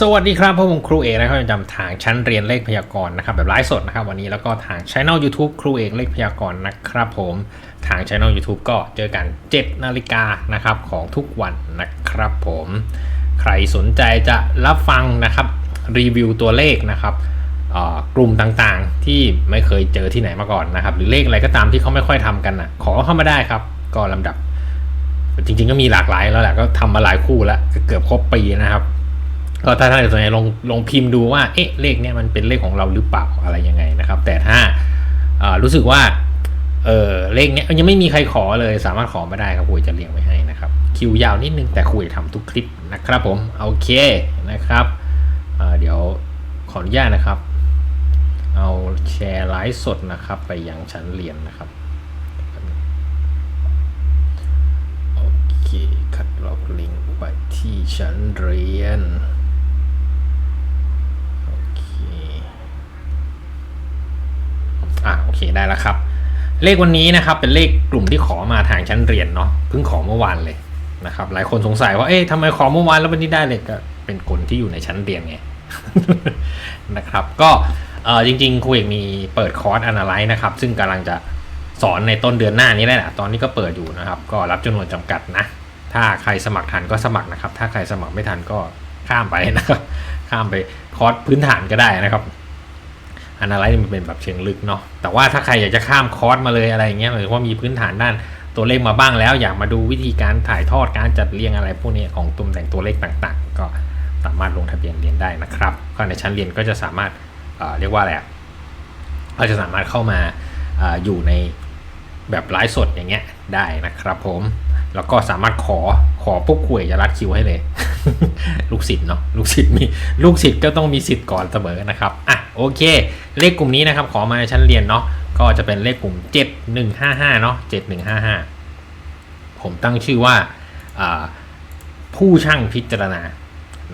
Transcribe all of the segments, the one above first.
สวัสดีครับผมครูเอกนะครับประจำทางชั้นเรียนเลขพยากรณ์นะครับแบบไลฟ์สดนะครับวันนี้แล้วก็ทางช่อง YouTube ครูเอกเลขพยากรณ์นะครับผมทางช่อง YouTube ก็เจอกัน7นาฬิกานะครับของทุกวันนะครับผมใครสนใจจะรับฟังนะครับรีวิวตัวเลขนะครับกลุ่มต่างๆ ที่ไม่เคยเจอที่ไหนมาก่อนนะครับ หรือเลขอะไรก็ตามที่เขาไม่ค่อยทำกันนะขอเข้ามาได้ครับ ก็ลำดับ จริงๆก็มีหลากหลายแล้วแหละก็ทำมาหลายคู่แล้วเกือบครบปีนะครับ ก็ถ้าท่านสนใจลองลองพิมพ์ดูว่าเอ๊ะเลขเนี้ยมันเป็นเลขของเราหรือเปล่าอะไรยังไงนะครับ แต่ถ้ารู้สึกว่าเออเลขเนี้ยยังไม่มีใครขอเลยสามารถขอมาได้ครับคุยจะเรียงไว้ให้นะครับ คิวยาวนิดนึงแต่คุยทำทุกคลิปนะครับผมโอเคนะครับอ่าเดี๋ยวขออนุญาตนะครับ เอาแชร์ไลฟ์สดนะครับ ไปยังชั้นเรียนนะครับโอเคคัดลอกลิงก์ไปที่ชั้นเรียน โอเค อะโอเคได้แล้วครับ เลขวันนี้นะครับเป็นเลขกลุ่มที่ขอมาทางชั้นเรียนเนาะเพิ่งขอเมื่อวานเลยนะครับหลายคนสงสัยว่าเอ๊ะทำไมขอเมื่อวานแล้ววันนี้ได้เลยก็เป็นคนที่อยู่ในชั้นเรียนไงนะครับ ก็เออจริงๆครูเอกมีเปิดคอร์ส Analyze นะครับ ซึ่งกำลังจะสอนในต้นเดือนหน้านี้แหละตอนนี้ก็เปิดอยู่นะครับ ก็รับจำนวนจำกัดนะ ถ้าใครสมัครทันก็สมัครนะครับ ถ้าใครสมัครไม่ทันก็ข้ามไปนะครับ ข้ามไปคอร์สพื้นฐานก็ได้นะครับ อันอะไรมันเป็นแบบเชิงลึกเนาะแต่ว่าถ้าใครอยากจะข้ามคอร์สมาเลยอะไรเงี้ยหรือว่ามีพื้นฐานด้านตัวเลขมาบ้างแล้ว อยากมาดูวิธีการถ่ายทอดการจัดเรียงอะไรพวกนี้ของตุ่มแต่งตัวเลขต่างๆ ก็สามารถลงทะเบียนเรียนได้นะครับก็ในชั้นเรียนก็จะสามารถเเรียกว่าอะไรก็จะสามารถเข้ามาอออยู่ในแบบไลฟ์สดอย่างเงี้ยได้นะครับผม แล้วก็สามารถขอ ขอปุ๊บคุยจะรัดคิวให้เลย ลูกศิษย์เนาะลูกศิษย์มีลูกศิษย์ก็ต้องมีสิทธิ์ก่อนเสมอนะครับอะโอเค เลขกลุ่มนี้นะครับขอมาในชั้นเรียนเนาะก็จะเป็นเลขกลุ่ม 7155เนาะ7155 ผมตั้งชื่อว่าผู้ช่างพิจารณา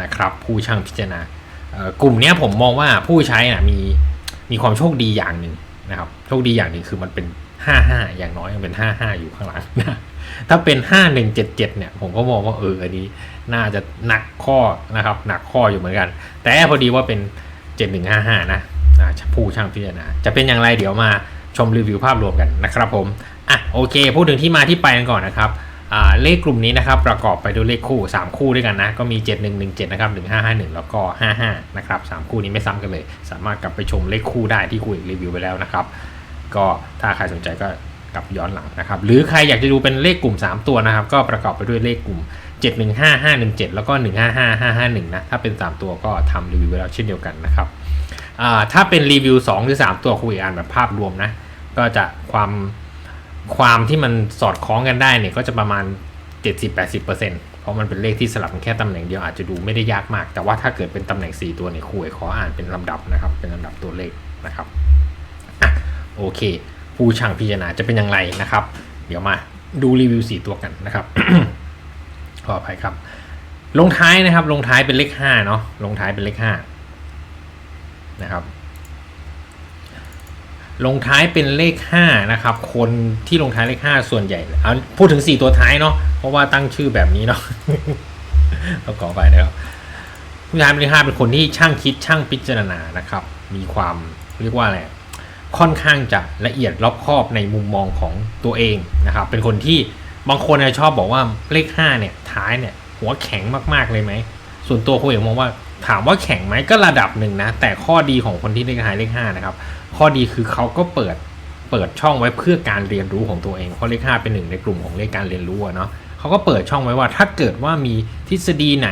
นะครับ ผู้ช่างพิจารณากลุ่มนี้ผมมองว่าผู้ใช้นะมีมีความโชคดีอย่างหนึ่งนะครับ โชคดีอย่างหนึ่งคือมันเป็น 55 อย่างน้อยยังเป็น 55 อยู่ข้างหลังนะ ถ้าเป็น 5177 เนี่ย ผมก็มองว่าเอออันนี้น่าจะหนักข้อนะครับ หนักข้ออยู่เหมือนกัน แต่พอดีว่าเป็น 7155 นะอ่าผู้ช่างพิจารณาจะเป็นอย่างไรเดี๋ยวมาชมรีวิวภาพรวมกันนะครับผม อะโอเค พูดถึงที่มาที่ไปกันก่อนนะครับเลขกลุ่มนี้นะครับประกอบไปด้วยเลขคู่ 3 คู่ด้วยกันนะ ก็มี 7117 นะครับ 1551 แล้วก็ 55 นะครับ 3 คู่นี้ไม่ซ้ำกันเลย สามารถกลับไปชมเลขคู่ได้ที่คุยรีวิวไปแล้วนะครับ ก็ถ้าใครสนใจก็ กลับย้อนหลังนะครับ หรือใครอยากจะดูเป็นเลขกลุ่ม 3 ตัวนะครับ ก็ประกอบไปด้วยเลขกลุ่ม 715517 แล้วก็ 155551 นะ ถ้าเป็น 3 ตัวก็ทำรีวิวไว้แล้วเช่นเดียวกันนะครับถ้าเป็นรีวิว 2 หรือ 3 ตัวคุยอ่านแบบภาพรวมนะ ก็จะความความที่มันสอดคล้องกันได้เนี่ยก็จะประมาณ 70-80%เพราะมันเป็นเลขที่สลับแค่ตำแหน่งเดียวอาจจะดูไม่ได้ยากมาก แต่ว่าถ้าเกิดเป็นตำแหน่ง 4 ตัวเนี่ยคุยขออ่านเป็นลำดับนะครับ เป็นลำดับตัวเลขนะครับโอเค ผู้ช่างพิจารณาจะเป็นอย่างไรนะครับ เดี๋ยวมาดูรีวิว 4 ตัวกันนะครับขออภัยครับลงท้ายนะครับ ลงท้ายเป็นเลข5เนาะลงท้ายเป็นเลข5นะครับ ลงท้ายเป็นเลข5นะครับ คนที่ลงท้ายเลข5ส่วนใหญ่เอาพูดถึง 4 ตัวท้ายเนาะเพราะว่าตั้งชื่อแบบนี้เนาะต้องขอไปนะครับผู้ชายเป็นเลข5เป็นคนที่ช่างคิดช่างพิจารณานะครับ มีความเรียกว่าอะไร ค่อนข้างจะละเอียดรอบคอบในมุมมองของตัวเองนะครับ เป็นคนที่บางคนชอบบอกว่าเลข5เนี่ยท้ายเนี่ยหัวแข็งมากๆเลยไหม ส่วนตัวคุณเอกมองว่าถามว่าแข็งไหมก็ระดับหนึ่งนะ แต่ข้อดีของคนที่เลขท้ายเลข5นะครับ ข้อดีคือเขาก็เปิดเปิดช่องไว้เพื่อการเรียนรู้ของตัวเองเพราะเลข5เป็นหนึ่งในกลุ่มของเลขการเรียนรู้อะเนาะเขาก็เปิดช่องไว้ว่าถ้าเกิดว่ามีทฤษฎีไหน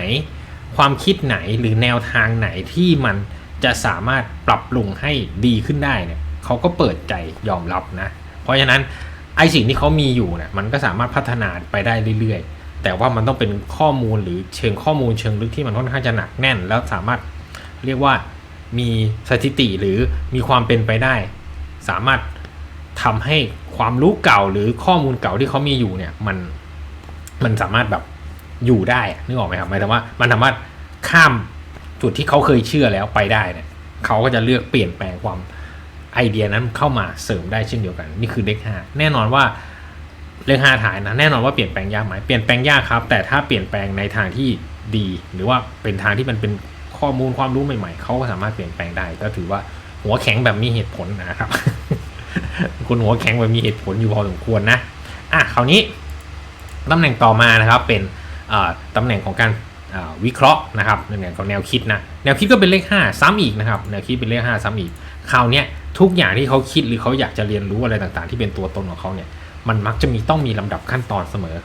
ความคิดไหนหรือแนวทางไหนที่มันจะสามารถปรับปรุงให้ดีขึ้นได้เนี่ย เขาก็เปิดใจยอมรับนะ เพราะฉะนั้นไอสิ่งที่เขามีอยู่เนี่ยมันก็สามารถพัฒนาไปได้เรื่อยๆ แต่ว่ามันต้องเป็นข้อมูลหรือเชิงข้อมูลเชิงลึกที่มันค่อนข้างจะหนักแน่น แล้วสามารถเรียกว่ามีสถิติหรือมีความเป็นไปได้ สามารถทำให้ความรู้เก่าหรือข้อมูลเก่าที่เขามีอยู่เนี่ยมันมันสามารถแบบอยู่ได้นึกออกไหมครับหมายถึงว่ามันสามารถข้ามจุดที่เขาเคยเชื่อแล้วไปได้เนี่ยเขาก็จะเลือกเปลี่ยนแปลงความ ไอเดียนั้นเข้ามาเสริมได้เช่นเดียวกัน นี่คือเลขห้าแน่นอนว่าเลขห้าถ่ายนะแน่นอนว่าเปลี่ยนแปลงยากไหมเปลี่ยนแปลงยากครับ แต่ถ้าเปลี่ยนแปลงในทางที่ดี หรือว่าเป็นทางที่มันเป็นข้อมูลความรู้ใหม่ๆเขาก็สามารถเปลี่ยนแปลงได้ ก็ถือว่าหัวแข็งแบบมีเหตุผลนะครับคุณหัวแข็งแบบมีเหตุผลอยู่พอสมควรนะอะคราวนี้ตำแหน่งต่อมานะครับเป็นตำแหน่งของการวิเคราะห์นะครับตำแหน่งของแนวคิดนะแนวคิดก็เป็นเลข 5 ซ้ำอีกนะครับแนวคิดเป็นเลข 5 ซ้ำอีกคราวเนี้ย ทุกอย่างที่เขาคิดหรือเขาอยากจะเรียนรู้อะไรต่างๆ ที่เป็นตัวตนของเขาเนี่ย มันมักจะมีต้องมีลำดับขั้นตอนเสมอ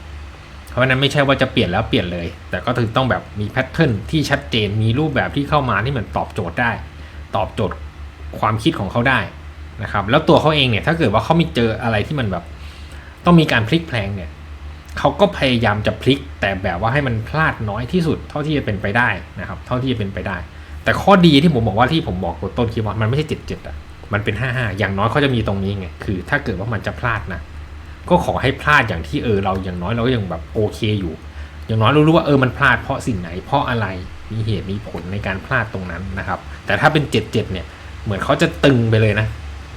เพราะฉะนั้นไม่ใช่ว่าจะเปลี่ยนแล้วเปลี่ยนเลย แต่ก็คือต้องแบบมีแพทเทิร์นที่ชัดเจนมีรูปแบบที่เข้ามาที่มันตอบโจทย์ได้ ตอบโจทย์ความคิดของเขาได้นะครับ แล้วตัวเขาเองเนี่ยถ้าเกิดว่าเขามีเจออะไรที่มันแบบ ต้องมีการพลิกแพลงเนี่ยเขาก็พยายามจะพลิก แต่แบบว่าให้มันพลาดน้อยที่สุด เท่าที่จะเป็นไปได้นะครับ เท่าที่จะเป็นไปได้ แต่ข้อดีที่ผมบอกว่าที่ผมบอกตัวต้นคลิปว่ามันไม่ใช่เจ็ดเจ็ดอะ มันเป็นห้าห้าอย่างน้อยเขาจะมีตรงนี้ไง คือ ถ้าเกิดว่ามันจะพลาดนะ ก็ขอให้พลาดอย่างที่เออเราอย่างน้อยเราก็ยังแบบโอเคอยู่ อย่างน้อยเรารู้ว่าเออมันพลาดเพราะสิ่งไหน เพราะอะไรมีเหตุมีผลในการพลาดตรงนั้นนะครับ แต่ถ้าเป็นเจ็ดเจ็ดเนี่ย เหมือนเขาจะตึงไปเลยนะ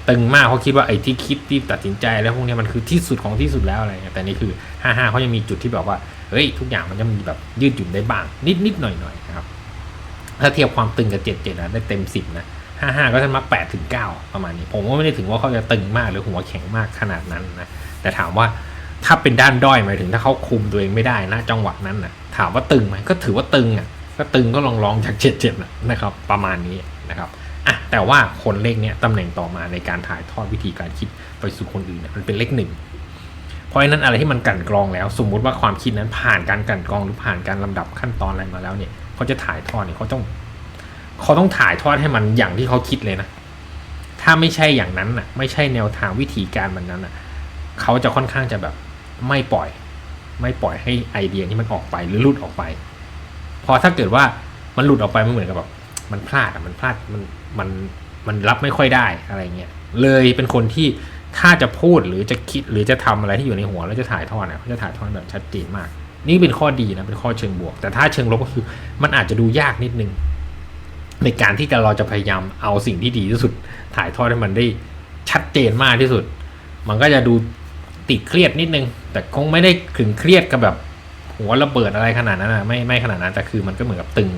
ตึงมากเขาคิดว่าไอ้ที่คิดที่ตัดสินใจแล้วพวกนี้มันคือที่สุดของที่สุดแล้วอะไรเงี้ย แต่นี่คือห้าห้าเขายังมีจุดที่แบบว่า เฮ้ยทุกอย่างมันจะมีแบบยืดหยุ่นได้บ้างนิดนิดหน่อยหน่อยนะครับ ถ้าเทียบความตึงกับเจ็ดเจ็ดนะได้เต็มสิบนะ ห้าห้าก็จะมักแปดถึงเก้าประมาณนี้ ผมก็ไม่ได้ถึงว่าเขาจะตึงมากหรือหัวแข็งมากขนาดนั้นนะแต่ถามว่าถ้าเป็นด้านด้อยหมายถึงถ้าเขาคุมตัวเองไม่ได้นะจังหวะนั้นนะถามว่าตึงไหมก็ถือว่าตึงอะก็ตึงก็ลองลองจากเจ็ดเจ็ดนะครับ ประมาณนี้นะครับอะแต่ว่าคนเลขเนี้ยตำแหน่งต่อมาในการถ่ายทอดวิธีการคิดไปสู่คนอื่นเนี่ยมันเป็นเลขหนึ่งเพราะฉะนั้นอะไรที่มันกันกรองแล้ว สมมุติว่าความคิดนั้นผ่านการกันกรองหรือผ่านการลำดับขั้นตอนอะไรมาแล้วเนี่ยเขาจะถ่ายทอดเนี่ยเขาต้อง เขาต้องถ่ายทอดให้มันอย่างที่เขาคิดเลยนะ ถ้าไม่ใช่อย่างนั้นน่ะ ไม่ใช่แนวทางวิธีการมันนั้นน่ะ เขาจะค่อนข้างจะแบบไม่ปล่อย ไม่ปล่อยให้ไอเดียนี้มันออกไปหรือหลุดออกไป พอถ้าเกิดว่ามันหลุดออกไปมันเหมือนกับแบบมันพลาดอะมันพลาดมันมันมันรับไม่ค่อยได้อะไรเงี้ยเลยเป็นคนที่ถ้าจะพูดหรือจะคิดหรือจะทำอะไรที่อยู่ในหัวแล้วจะถ่ายทอดเนี่ยเขาจะถ่ายทอดแบบชัดเจนมาก นี่เป็นข้อดีนะเป็นข้อเชิงบวก แต่ถ้าเชิงลบก็คือ มันอาจจะดูยากนิดนึง ในการที่เราจะพยายามเอาสิ่งที่ดีที่สุด ถ่ายทอดให้มันได้ชัดเจนมากที่สุด มันก็จะดูติดเครียดนิดนึง แต่คงไม่ได้ถึงเครียดกับแบบหัวระเบิดอะไรขนาดนั้นนะไม่ไม่ขนาดนั้นแต่คือมันก็เหมือนกับตึง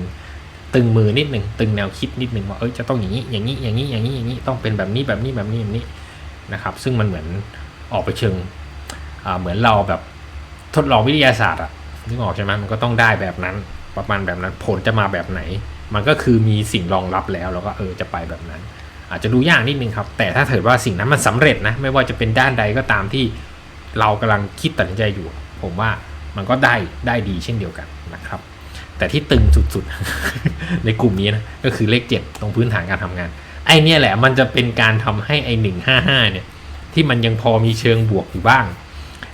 ตึงมือนิดนึงตึงแนวคิดนิดนึงว่าเอ้ยจะต้องอย่างนี้อย่างนี้อย่างนี้อย่างนี้อย่างนี้ต้องเป็นแบบนี้แบบนี้แบบนี้แบบนี้นะครับ ซึ่งมันเหมือนออกไปเชิงเหมือนเราแบบทดลองวิทยาศาสตร์อะนึกออกใช่ไหมมันก็ต้องได้แบบนั้นประมาณแบบนั้นผลจะมาแบบไหน มันก็คือมีสิ่งรองรับแล้วแล้วก็เออจะไปแบบนั้น อาจจะดูยากนิดนึงครับ แต่ถ้าเกิดว่าสิ่งนั้นมันสำเร็จนะ ไม่ว่าจะเป็นด้านใดก็ตามที่เรากำลังคิดตัดสินใจอยู่ ผมว่ามันก็ได้ได้ดีเช่นเดียวกันนะครับ แต่ที่ตึงสุดๆ ในกลุ่มนี้นะก็คือเลขเจ็ดตรงพื้นฐานการทำงาน ไอเนี่ยแหละมันจะเป็นการทำให้ไอหนึ่งห้าห้าเนี่ยที่มันยังพอมีเชิงบวกอยู่บ้าง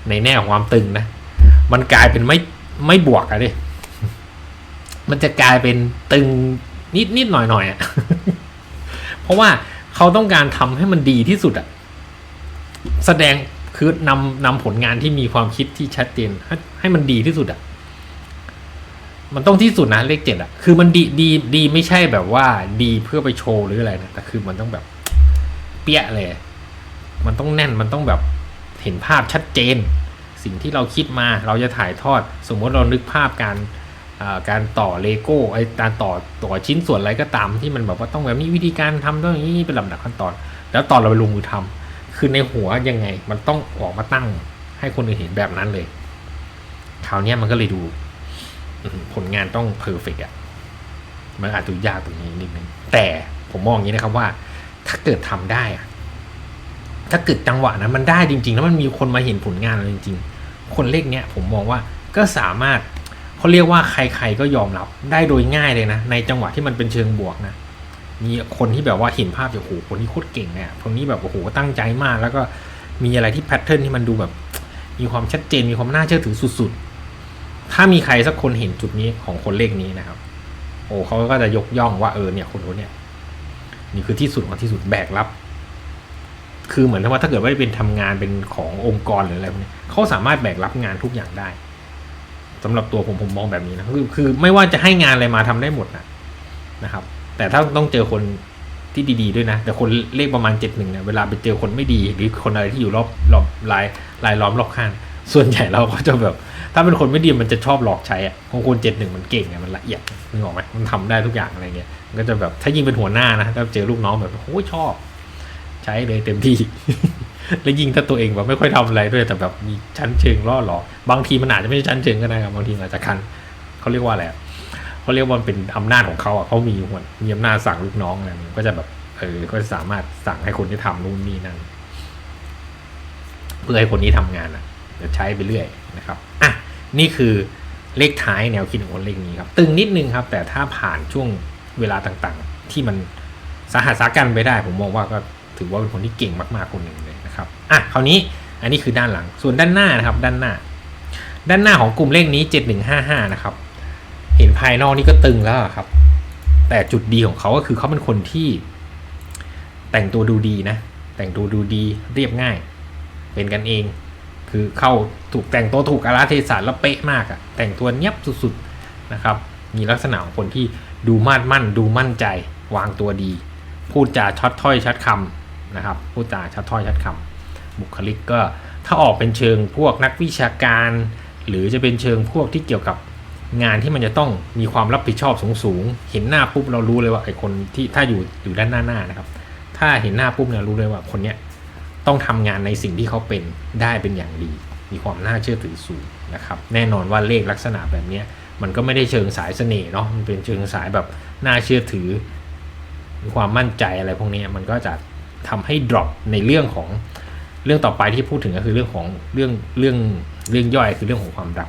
ในแน่ของความตึงนะ มันกลายเป็นไม่ไม่บวกอะดิ มันจะกลายเป็นตึงนิดนิดหน่อยหน่อยอะเพราะว่าเขาต้องการทำให้มันดีที่สุดอะแสดงคือนำนำผลงานที่มีความคิดที่ชัดเจนให้ให้มันดีที่สุดอะมันต้องที่สุดนะเลขเจ็ดอะคือมันดีดีดีไม่ใช่แบบว่าดีเพื่อไปโชว์หรืออะไรนะ แต่คือมันต้องแบบ เปี้ยเลย มันต้องแน่น มันต้องแบบเห็นภาพชัดเจน สิ่งที่เราคิดมาเราจะถ่ายทอด สมมติเรานึกภาพการ การต่อเลโก้ไอการต่อต่อชิ้นส่วนอะไรก็ตามที่มันแบบว่าต้องแบบนี้วิธีการทำต้องอย่างนี้เป็นลำดับขั้นตอน แล้วตอนเราไปลงมือทำคือในหัวยังไงมันต้องออกมาตั้งให้คนอื่นเห็นแบบนั้นเลยคราวนี้มันก็เลยดูผลงานต้องเพอร์เฟกอะมันอาจจะยากตรงนี้นิดนึงแต่ผมมองอย่างนี้นะครับว่า ถ้าเกิดทำได้อะถ้าเกิดจังหวะนั้นมันได้จริง ๆ แล้วมันมีคนมาเห็นผลงานเราจริง ๆ คนเลขเนี้ยผมมองว่าก็สามารถ เขาเรียกว่าใครๆก็ยอมรับได้โดยง่ายเลยนะ ในจังหวะที่มันเป็นเชิงบวกนะมีคนที่แบบว่าเห็นภาพจากโอ้โหคนนี้โคตรเก่งเนี่ยคนนี้แบบโอ้โหตั้งใจมาก แล้วก็มีอะไรที่แพทเทิร์นที่มันดูแบบ มีความชัดเจนมีความน่าเชื่อถือสุดๆ ถ้ามีใครสักคนเห็นจุดนี้ของคนเลขนี้นะครับ โอ้เขาก็จะยกย่องว่าเออเนี่ยคนคนเนี้ยนี่คือที่สุดของที่สุดแบกรับ คือเหมือนว่าถ้าเกิดว่าเป็นทำงานเป็นขององค์กรหรืออะไรพวกนี้เขาสามารถแบกรับงานทุกอย่างได้ สำหรับตัวผมผมมองแบบนี้นะคือคือไม่ว่าจะให้งานอะไรมาทำได้หมดนะนะครับ แต่ถ้าต้องเจอคนที่ดี ๆ ด้วยนะ แต่คนเลขประมาณเจ็ดหนึ่งเนี่ยเวลาไปเจอคนไม่ดี หรือคนอะไรที่อยู่รอบรอบลายลายล้อมรอบข้างส่วนใหญ่เราก็จะแบบ ถ้าเป็นคนไม่ดีมันจะชอบหลอกใช้อะของคนเจ็ดหนึ่งมันเก่งไงมันละเอียดนึกออกไหมมันทำได้ทุกอย่างอะไรเงี้ยมันก็จะแบบถ้ายิ่งเป็นหัวหน้านะถ้าเจอลูกน้องแบบโอ้ชอบ ใช้เลยเต็มที่ แล้วยิ่งถ้าตัวเองแบบไม่ค่อยทำอะไรด้วยแต่แบบมีชั้นเชิงล่อหลอกบางทีมันอาจจะไม่ใช่ชั้นเชิงก็ได้ครับบางทีอาจจะคันเขาเรียกว่าอะไรอะเขาเรียกว่าเป็นอำนาจของเขาอะเขามีหัวมีอำนาจสั่งลูกน้องอะไรก็จะแบบเออก็สามารถสั่งให้คนที่ทำนู่นนี่นั่นเพื่อให้คนนี้ทำงานอะเดี๋ยวใช้ไปเรื่อยนะครับอะนี่คือเลขท้ายแนวคิดของคนเลขนี้ครับตึงนิดนึงครับ แต่ถ้าผ่านช่วงเวลาต่างๆ ที่มันสาหัสสากันไปได้ ผมมองว่าก็ถือว่าเป็นคนที่เก่งมากๆคนหนึ่ง นะครับอะคราวนี้อันนี้คือด้านหลัง ส่วนด้านหน้านะครับ ด้านหน้า ด้านหน้าของกลุ่มเลขนี้ 7155 นะครับ เห็นภายนอกนี่ก็ตึงแล้วครับ แต่จุดดีของเขาก็คือเขาเป็นคนที่แต่งตัวดูดีนะ แต่งตัวดูดีเรียบง่าย เป็นกันเอง คือเข้าถูกแต่งตัวถูกอาราเทศะแล้วเป๊ะมากอะแต่งตัวเนียบสุดๆนะครับ มีลักษณะของคนที่ดูมาดมั่น ดูมั่นใจ วางตัวดี พูดจาชัดถ้อยชัดคำนะครับ พูดจาชัดถ้อยชัดคำ บุคลิกก็ถ้าออกเป็นเชิงพวกนักวิชาการ หรือจะเป็นเชิงพวกที่เกี่ยวกับงานที่มันจะต้องมีความรับผิดชอบสูงๆ เห็นหน้าปุ๊บเรารู้เลยว่าไอ้คนที่ถ้าอยู่อยู่ด้านหน้าหน้านะครับ ถ้าเห็นหน้าปุ๊บเนี่ยรู้เลยว่าคนเนี้ยต้องทำงานในสิ่งที่เขาเป็นได้เป็นอย่างดี มีความน่าเชื่อถือสูงนะครับ แน่นอนว่าเลขลักษณะแบบเนี้ยมันก็ไม่ได้เชิงสายเสน่ห์เนาะ มันเป็นเชิงสายแบบน่าเชื่อถือ มีความมั่นใจอะไรพวกนี้มันก็จะทำให้ drop ในเรื่องของ เรื่องต่อไปที่พูดถึงก็คือเรื่องของเรื่องเรื่องเรื่องย่อยคือเรื่องของความรัก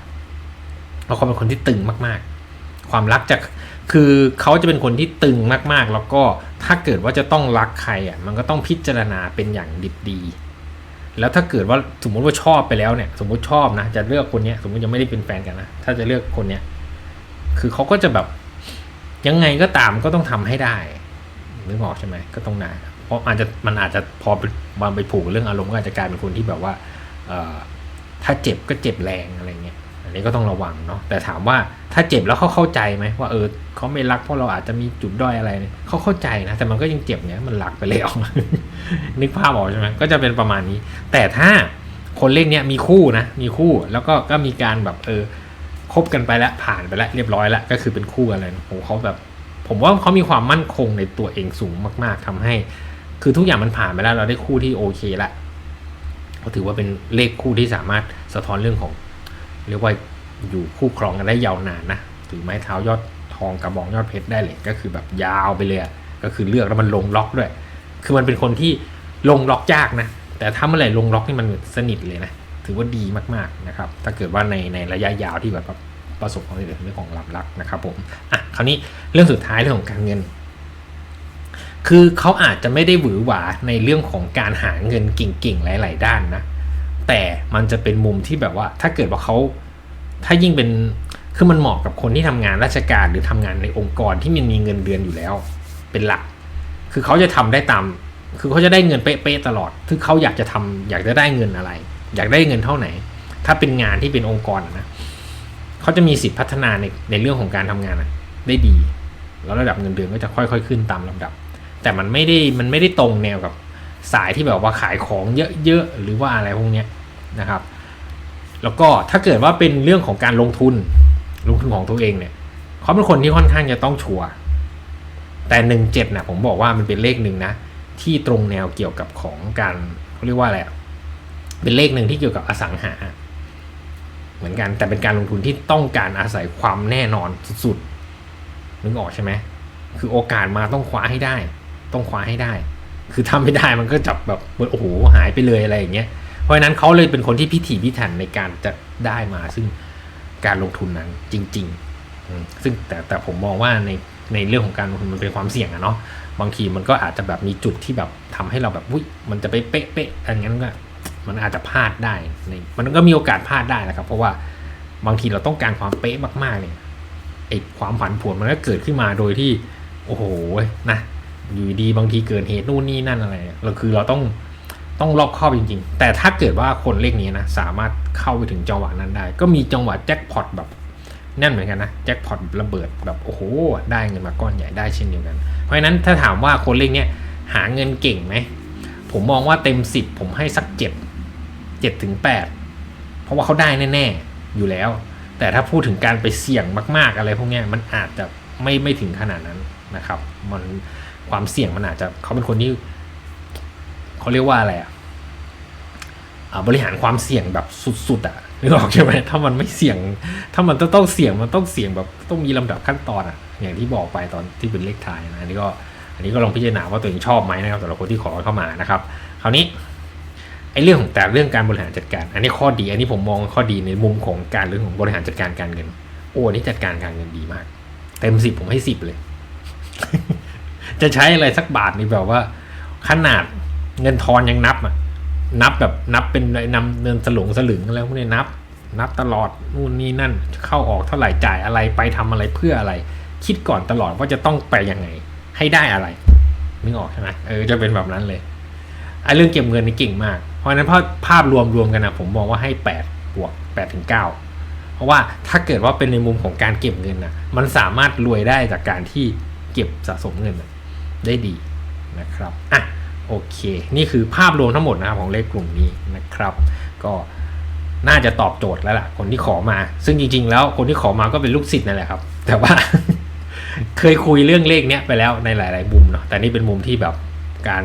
เพราะเขาเป็นคนที่ตึงมากๆ ความรักจะคือเขาจะเป็นคนที่ตึงมากๆ แล้วก็ถ้าเกิดว่าจะต้องรักใครอะมันก็ต้องพิจารณาเป็นอย่างดิบดี แล้วถ้าเกิดว่าสมมติว่าชอบไปแล้วเนี่ย สมมติชอบนะจะเลือกคนเนี้ย สมมติยังไม่ได้เป็นแฟนกันนะถ้าจะเลือกคนเนี้ยคือเขาก็จะแบบยังไงก็ตามก็ต้องทำให้ได้นึกออกใช่ไหมก็ต้องนา เพราะอาจจะมันอาจจะพอไปมาไปผูกเรื่องอารมณ์ก็อาจจะกลายเป็นคนที่แบบว่าถ้าเจ็บก็เจ็บแรงอะไรเงี้ยอันนี้ก็ต้องระวังเนาะแต่ถามว่าถ้าเจ็บแล้วเขาเข้าใจไหมว่าเออเขาไม่รักเพราะเราอาจจะมีจุดด้อยอะไรเนี่ยเขาเข้าใจนะ แต่มันก็ยังเจ็บเนี่ยมันหลักไปแล้วนึกภาพออกใช่ไหมก็จะเป็นประมาณนี้ แต่ถ้าคนเลขเนี้ยมีคู่นะมีคู่แล้วก็ก็มีการแบบเออคบกันไปแล้วผ่านไปแล้วเรียบร้อยแล้วก็คือเป็นคู่กันเลยโอ้เขาแบบ ผมว่าเขามีความมั่นคงในตัวเองสูงมาก ๆทำให้ คือทุกอย่างมันผ่านไปแล้วเราได้คู่ที่โอเคละก็ถือว่าเป็นเลขคู่ที่สามารถสะท้อนเรื่องของ เรียกว่าอยู่คู่ครองกันได้ยาวนานนะถือไม้เท้ายอดทองกระบองยอดเพชรได้เลย ก็คือแบบยาวไปเลยก็คือเลือกแล้วมันลงล็อกด้วย คือมันเป็นคนที่ลงล็อกยากนะ แต่ถ้าเมื่อไหร่ลงล็อกนี่มันสนิทเลยนะ ถือว่าดีมากๆนะครับ ถ้าเกิดว่าในในระยะยาวที่แบบประสบความสำเร็จเรื่องของความรักนะครับผม อะ คราวนี้เรื่องสุดท้ายเรื่องของการเงิน คือเขาอาจจะไม่ได้หวือหวาในเรื่องของการหาเงินเก่งๆ หลาย ๆ ด้านนะ แต่มันจะเป็นมุมที่แบบว่า ถ้าเกิดว่าเขาถ้ายิ่งเป็นคือมันเหมาะกับคนที่ทำงานราชการหรือทำงานในองค์กรที่มันมีเงินเดือนอยู่แล้ว เป็นหลัก คือเขาจะทำได้ตาม คือเขาจะได้เงินเป๊ะๆตลอด คือเขาอยากจะทำอยากจะได้เงินอะไร อยากได้เงินเท่าไหน ถ้าเป็นงานที่เป็นองค์กรนะเขาจะมีสิทธิพัฒนาในในเรื่องของการทำงานอะได้ดี แล้วระดับเงินเดือนก็จะค่อย ๆ ขึ้นตามลำดับ แต่มันไม่ได้มันไม่ได้ตรงแนวกับสายที่แบบว่าขายของเยอะๆหรือว่าอะไรพวกเนี้ยนะครับ แล้วก็ถ้าเกิดว่าเป็นเรื่องของการลงทุนลงทุนของตัวเองเนี่ยเขาเป็นคนที่ค่อนข้างจะต้องชัวร์แต่หนึ่งเจ็ดนะผมบอกว่ามันเป็นเลขหนึ่งนะ ที่ตรงแนวเกี่ยวกับของการเขาเรียกว่าอะไรเป็นเลขหนึ่งที่เกี่ยวกับอสังหา เหมือนกันแต่เป็นการลงทุนที่ต้องการอาศัยความแน่นอนสุดๆนึกออกใช่ไหมคือโอกาสมาต้องคว้าให้ได้ ต้องคว้าให้ได้ คือทำไม่ได้มันก็จับแบบโอ้โหหายไปเลยอะไรอย่างเงี้ยเพราะฉะนั้นเขาเลยเป็นคนที่พิถีพิถันในการจะได้มาซึ่งการลงทุนนั้นจริง ๆ ซึ่งแต่แต่ผมมองว่าในในเรื่องของการลงทุนมันเป็นความเสี่ยงอะเนาะบางทีมันก็อาจจะแบบมีจุดที่แบบทำให้เราแบบอุ้ยมันจะไปเป๊ะเป๊ะๆอันนั้นก็มันอาจจะพลาดได้ในมันก็มีโอกาสพลาดได้นะครับ เพราะว่าบางทีเราต้องการความเป๊ะมากๆเนี่ยไอความผันผวนมันก็เกิดขึ้นมาโดยที่ โอ้โหนะ อยู่ดีบางทีเกิดเหตุนู่นนี่นั่นอะไรเราคือเราต้องต้องรอบครอบจริง ๆ แต่ถ้าเกิดว่าคนเลขนี้นะสามารถเข้าไปถึงจังหวะนั้นได้ ก็มีจังหวะแจ็คพอตแบบแน่นเหมือนกันนะแจ็คพอตระเบิดแบบโอ้โหได้เงินมาก้อนใหญ่ได้เช่นเดียวกัน เพราะฉะนั้นถ้าถามว่าคนเลขเนี้ยหาเงินเก่งไหมผมมองว่าเต็มสิบผมให้สักเจ็ดเจ็ดถึงแปดราะว่าเขาได้แน่ ๆ อยู่แล้ว แต่ถ้าพูดถึงการไปเสี่ยงมาก ๆ อะไรพวกนี้มันอาจจะไม่ไม่ถึงขนาดนั้นนะครับ มัน ความเสี่ยงมันอาจจะเขาเป็นคนที่เขาเรียกว่าอะไรอะอ่าบริหารความเสี่ยงแบบสุดๆอะนึกออกใช่ไหมถ้ามันไม่เสี่ยง ถ้ามันต้องเสี่ยงมันต้องเสี่ยงแบบต้องมีลำดับขั้นตอนอะอย่างที่บอกไปตอนที่เป็นเลขทายนะอันนี้ก็อันนี้ก็ลองพิจารณาว่าตัวเองชอบไหมนะครับสำหรับคนที่ขอเข้ามานะครับ คราวนี้ไอ้เรื่องของแต่เรื่องการบริหารจัดการ อันนี้ข้อดี อันนี้ผมมองข้อดีในมุมของการเรื่องของบริหารจัดการการเงิน โอ้นี่จัดการการเงินดีมาก เต็มสิบผมให้สิบเลย จะใช้อะไรสักบาทนี่แบบว่า ขนาดเงินทอนยังนับอะนับแบบนับเป็นนำเงินสลงสลึงอะไรพวกนี้นับ นับตลอดนู่นนี่นั่นเข้าออกเท่าไหร่จ่ายอะไรไปทำอะไรเพื่ออะไร คิดก่อนตลอดว่าจะต้องไปยังไง ให้ได้อะไรนึกออกใช่ไหมเออจะเป็นแบบนั้นเลยไอ้เรื่องเก็บเงินนี่เก่งมาก เพราะนั้นภาพภาพรวมรวมกันนะผมมองว่าให้แปดบวกแปดถึงเก้าเพราะว่าถ้าเกิดว่าเป็นในมุมของการเก็บเงินนะมันสามารถรวยได้จากการที่เก็บสะสมเงินนะ ได้ดีนะครับอะโอเค นี่คือภาพรวมทั้งหมดนะครับของเลขกลุ่มนี้นะครับ ก็น่าจะตอบโจทย์แล้วล่ะ คนที่ขอมา ซึ่งจริง ๆ แล้วคนที่ขอมาก็เป็นลูกศิษย์นั่นแหละครับ แต่ว่า เคยคุยเรื่องเลขเนี้ยไปแล้วในหลาย ๆ มุมเนาะแต่นี่เป็นมุมที่แบบการ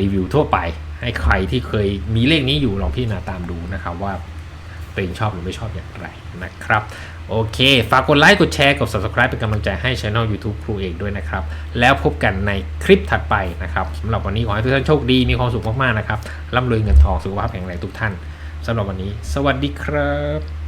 รีวิวทั่วไป ให้ใครที่เคยมีเลขนี้อยู่ลองพิจารณาตามดูนะครับว่าตัวเองชอบหรือไม่ชอบอย่างไรนะครับ โอเค ฝากกดไลค์ กดแชร์ กด subscribe เป็นกำลังใจให้ช่ anel YouTube ครูเอกด้วยนะครับ แล้วพบกันในคลิปถัดไปนะครับสำหรับวันนี้ขอให้ทุกท่านโชคดี มีความสุขมาก ๆ นะครับ ร่ำรวยเงินทอง สุขภาพแข็งแรงทุกท่านสำหรับวันนี้ สวัสดีครับ